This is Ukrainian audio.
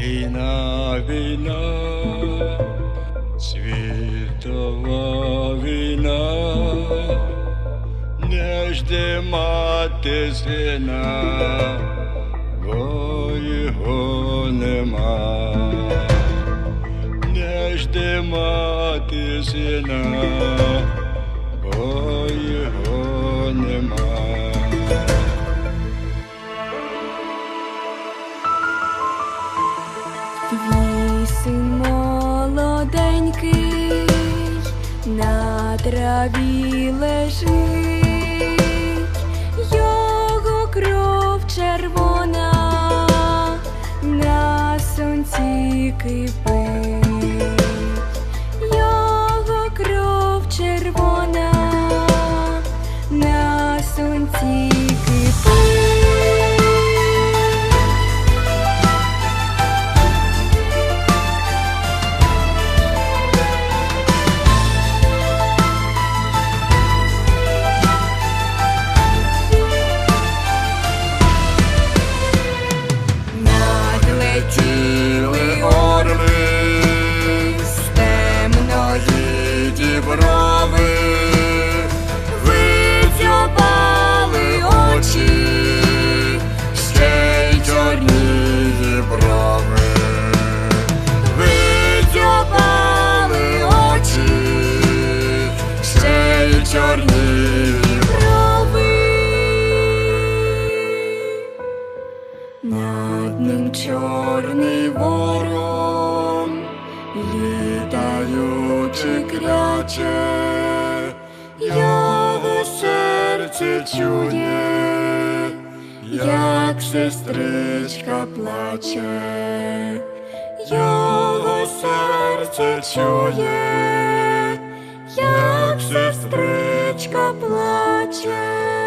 війна, війна, світова війна, не жди мати сина, бо його нема, не жди мати сина, траві лежить, його кров червона на сонці кипить, його кров червона на сонці чорний ворон, літаючи кряче, його серце чує, як сестричка плаче, його серце чує, як сестричка плаче.